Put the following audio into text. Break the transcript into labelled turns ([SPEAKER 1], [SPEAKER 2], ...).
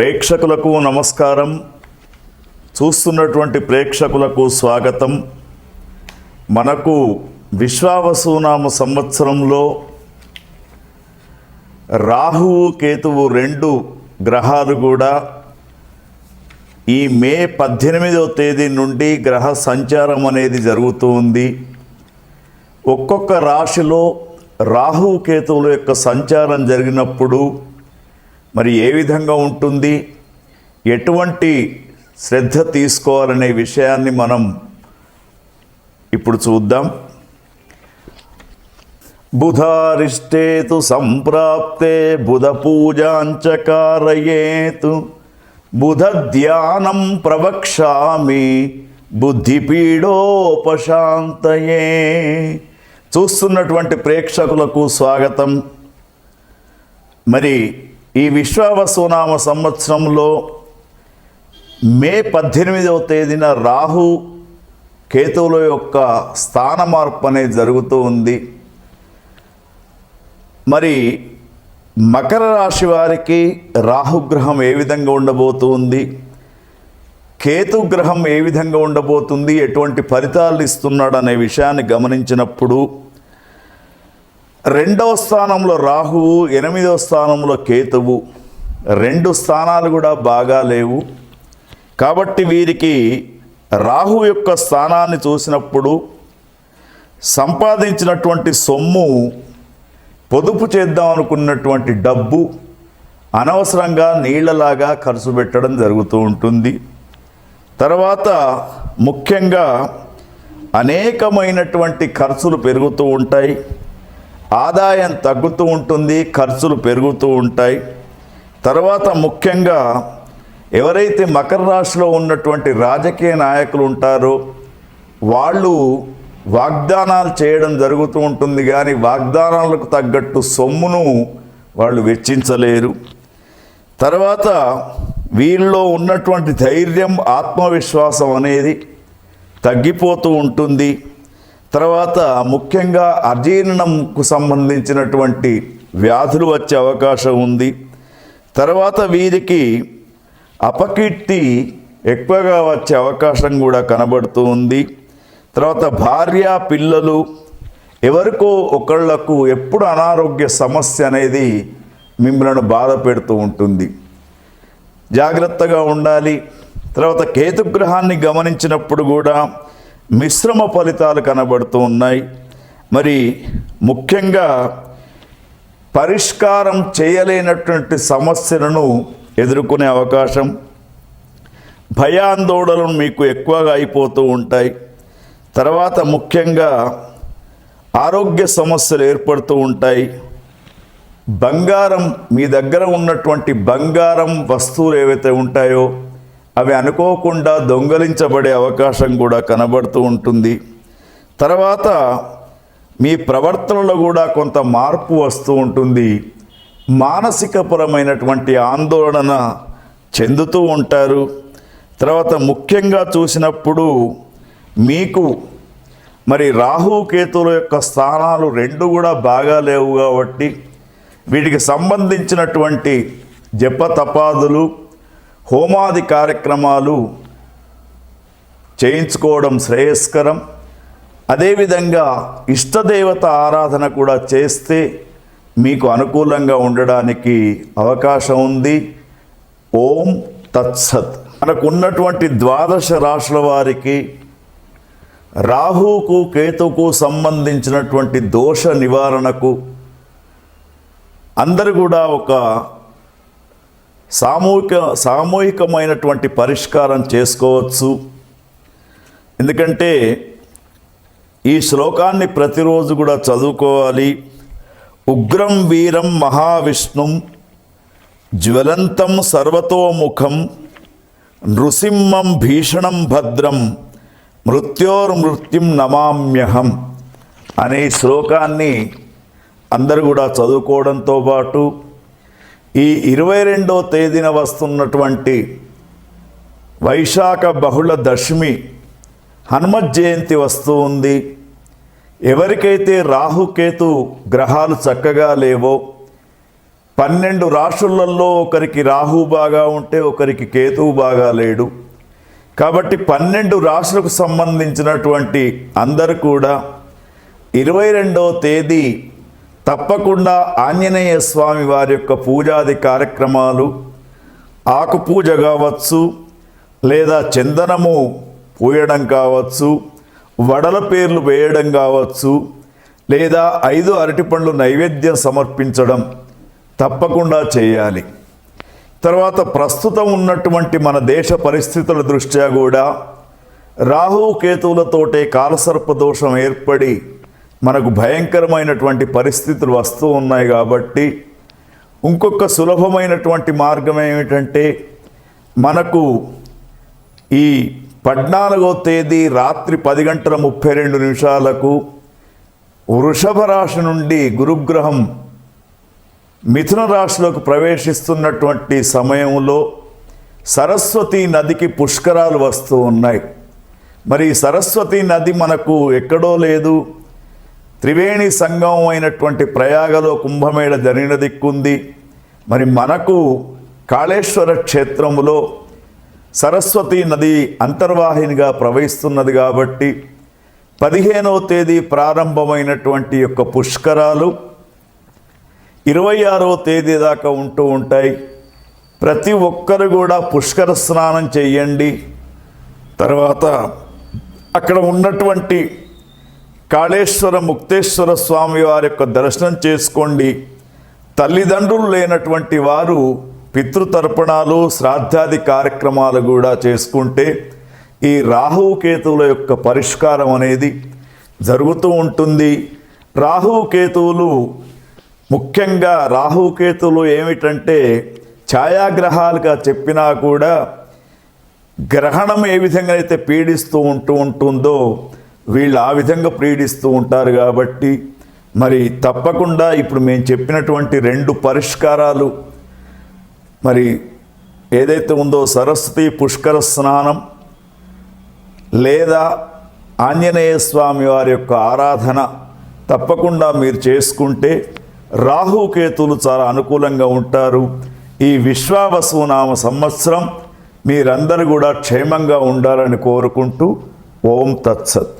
[SPEAKER 1] ప్రేక్షకులకు నమస్కారం. చూస్తున్నటువంటి ప్రేక్షకులకు స్వాగతం. మనకు విశ్వావసునామ సంవత్సరంలో రాహువు కేతువు రెండు గ్రహాలు కూడా ఈ మే పద్దెనిమిదవ తేదీ నుండి గ్రహ సంచారం అనేది జరుగుతూ ఉంది. ఒక్కొక్క రాశిలో రాహు కేతువుల యొక్క సంచారం జరిగినప్పుడు మరి ఏ విధంగా ఉంటుంది? ఎటువంటి శ్రద్ధ తీసుకోవాలనే విషయాన్ని మనం ఇప్పుడు చూద్దాం. బుధారిష్టేతు సంప్రాప్తే బుధ పూజాంచకారయేతు బుధ ధ్యానం ప్రవక్ష్యామి బుద్ధిపీడోపశాంతయే చూస్తున్నటువంటి ప్రేక్షకులకు స్వాగతం. మరి ఈ విశ్వావసునామ సంవత్సరంలో మే పద్దెనిమిదవ తేదీన రాహు కేతువుల యొక్క స్థాన మార్పు అనేది జరుగుతూ ఉంది. మరి మకర రాశి వారికి రాహుగ్రహం ఏ విధంగా ఉండబోతుంది? కేతుగ్రహం ఏ విధంగా ఉండబోతుంది? ఎటువంటి ఫలితాలు ఇస్తున్నాడు అనే విషయాన్ని గమనించినప్పుడు రెండవ స్థానంలో రాహువు ఎనిమిదవ స్థానంలో కేతువు. రెండు స్థానాలు కూడా బాగా లేవు. కాబట్టి వీరికి రాహు యొక్క స్థానాన్ని చూసినప్పుడు సంపాదించినటువంటి సొమ్ము పొదుపు చేద్దాం అనుకున్నటువంటి డబ్బు అనవసరంగా నీళ్ళలాగా ఖర్చు పెట్టడం జరుగుతూ ఉంటుంది. తర్వాత ముఖ్యంగా అనేకమైనటువంటి ఖర్చులు పెరుగుతూ ఉంటాయి. ఆదాయం తగ్గుతూ ఉంటుంది ఖర్చులు పెరుగుతూ ఉంటాయి. తర్వాత ముఖ్యంగా ఎవరైతే మకర రాశిలో ఉన్నటువంటి రాజకీయ నాయకులు ఉంటారో వాళ్ళు వాగ్దానాలు చేయడం జరుగుతూ ఉంటుంది కానీ వాగ్దానాలకు తగ్గట్టు సొమ్మును వాళ్ళు వెచ్చించలేరు. తర్వాత వీళ్ళలో ఉన్నటువంటి ధైర్యం ఆత్మవిశ్వాసం అనేది తగ్గిపోతూ ఉంటుంది. తర్వాత ముఖ్యంగా అజీర్ణంకు సంబంధించినటువంటి వ్యాధులు వచ్చే అవకాశం ఉంది. తర్వాత వీరికి అపకీర్తి ఎక్కువగా వచ్చే అవకాశం కూడా కనబడుతూ ఉంది. తర్వాత భార్య పిల్లలు ఎవరికో ఒకళ్ళకు ఎప్పుడు అనారోగ్య సమస్య అనేది మిమ్మల్ని బాధ పెడుతూ ఉంటుంది. జాగ్రత్తగా ఉండాలి. తర్వాత కేతుగ్రహాన్ని గమనించినప్పుడు కూడా మిశ్రమ ఫలితాలు కనబడుతూ ఉన్నాయి. మరి ముఖ్యంగా పరిష్కారం చేయలేనటువంటి సమస్యలను ఎదుర్కొనే అవకాశం భయాందోళనలు మీకు ఎక్కువగా అయిపోతూ ఉంటాయి. తర్వాత ముఖ్యంగా ఆరోగ్య సమస్యలు ఏర్పడుతూ ఉంటాయి. బంగారం మీ దగ్గర ఉన్నటువంటి బంగారం వస్తువులు ఏవైతే ఉంటాయో అవి అనుకోకుండా దొంగలించబడే అవకాశం కూడా కనబడుతూ ఉంటుంది. తర్వాత మీ ప్రవర్తనలో కూడా కొంత మార్పు వస్తూ ఉంటుంది. మానసికపరమైనటువంటి ఆందోళన చెందుతూ ఉంటారు. తర్వాత ముఖ్యంగా చూసినప్పుడు మీకు మరి రాహు కేతుల యొక్క స్థానాలు రెండు కూడా బాగా లేవు కాబట్టి వీటికి సంబంధించినటువంటి జపతపాదులు హోమాది కార్యక్రమాలు చేయించుకోవడం శ్రేయస్కరం. అదేవిధంగా ఇష్టదేవత ఆరాధన కూడా చేస్తే మీకు అనుకూలంగా ఉండడానికి అవకాశం ఉంది. ఓం తత్సత్. మనకు ఉన్నటువంటి ద్వాదశ రాశుల వారికి రాహుకు కేతుకు సంబంధించినటువంటి దోష నివారణకు అందరు కూడా ఒక సామూహిక సామూహికమైనటువంటి పరిష్కారం చేసుకోవచ్చు. ఎందుకంటే ఈ శ్లోకాన్ని ప్రతిరోజు కూడా చదువుకోవాలి. ఉగ్రం వీరం మహావిష్ణుం జ్వలంతం సర్వతోముఖం నృసింహం భీషణం భద్రం మృత్యోర్మృత్యుం నమామ్యహం అనే శ్లోకాన్ని అందరూ కూడా చదువుకోవడంతో పాటు ఈ ఇరవై రెండో తేదీన వస్తున్నటువంటి వైశాఖ బహుళ దశమి హనుమత్ జయంతి వస్తూ ఉంది. ఎవరికైతే రాహుకేతు గ్రహాలు చక్కగా లేవో పన్నెండు రాశులలో ఒకరికి రాహు బాగా ఉంటే ఒకరికి కేతువు బాగా లేడు. కాబట్టి పన్నెండు రాశులకు సంబంధించినటువంటి అందరు కూడా ఇరవై రెండవ తేదీ తప్పకుండా ఆంజనేయ స్వామి వారి యొక్క పూజాది కార్యక్రమాలు ఆకు పూజ కావచ్చు లేదా చందనము పూయడం కావచ్చు వడల పేర్లు వేయడం కావచ్చు లేదా ఐదు అరటిపండ్లు నైవేద్యం సమర్పించడం తప్పకుండా చేయాలి. తర్వాత ప్రస్తుతం ఉన్నటువంటి మన దేశ పరిస్థితుల దృష్ట్యా కూడా రాహు కేతువులతోటే కాలసర్ప దోషం ఏర్పడి మనకు భయంకరమైనటువంటి పరిస్థితులు వస్తూ ఉన్నాయి కాబట్టి ఇంకొక సులభమైనటువంటి మార్గం ఏమిటంటే మనకు ఈ పద్నాలుగో తేదీ రాత్రి పది గంటల ముప్పై రెండు నిమిషాలకు వృషభ రాశి నుండి గురుగ్రహం మిథున రాశిలోకి ప్రవేశిస్తున్నటువంటి సమయంలో సరస్వతి నదికి పుష్కరాలు వస్తూ ఉన్నాయి. మరి సరస్వతి నది మనకు ఎక్కడో లేదు. త్రివేణి సంగమం అయినటువంటి ప్రయాగలో కుంభమేళ జరిగిన దిక్కుంది. మరి మనకు కాళేశ్వర క్షేత్రములో సరస్వతి నది అంతర్వాహినిగా ప్రవహిస్తున్నది కాబట్టి పదిహేనవ తేదీ ప్రారంభమైనటువంటి యొక్క పుష్కరాలు ఇరవై ఆరవ తేదీ దాకా ఉంటూ ఉంటాయి. ప్రతి ఒక్కరు కూడా పుష్కర స్నానం చేయండి. తర్వాత అక్కడ ఉన్నటువంటి కాళేశ్వర ముక్తేశ్వర స్వామి వారి యొక్క దర్శనం చేసుకోండి. తల్లిదండ్రులు లేనటువంటి వారు పితృతర్పణాలు శ్రాద్ధాది కార్యక్రమాలు కూడా చేసుకుంటే ఈ రాహుకేతువుల యొక్క పరిష్కారం అనేది జరుగుతూ ఉంటుంది. రాహుకేతువులు ముఖ్యంగా రాహుకేతువులు ఏమిటంటే ఛాయాగ్రహాలుగా చెప్పినా కూడా గ్రహణం ఏ విధంగా అయితే పీడిస్తూ ఉంటూ ఉంటుందో వీళ్ళు ఆ విధంగా ప్రీడిస్తూ ఉంటారు కాబట్టి మరి తప్పకుండా ఇప్పుడు మేము చెప్పినటువంటి రెండు పరిష్కారాలు మరి ఏదైతే ఉందో సరస్వతి పుష్కర స్నానం లేదా ఆంజనేయ స్వామి వారి యొక్క ఆరాధన తప్పకుండా మీరు చేసుకుంటే రాహుకేతులు చాలా అనుకూలంగా ఉంటారు. ఈ విశ్వావసునామ సంవత్సరం మీరందరూ కూడా క్షేమంగా ఉండాలని కోరుకుంటూ ఓం తత్సత్.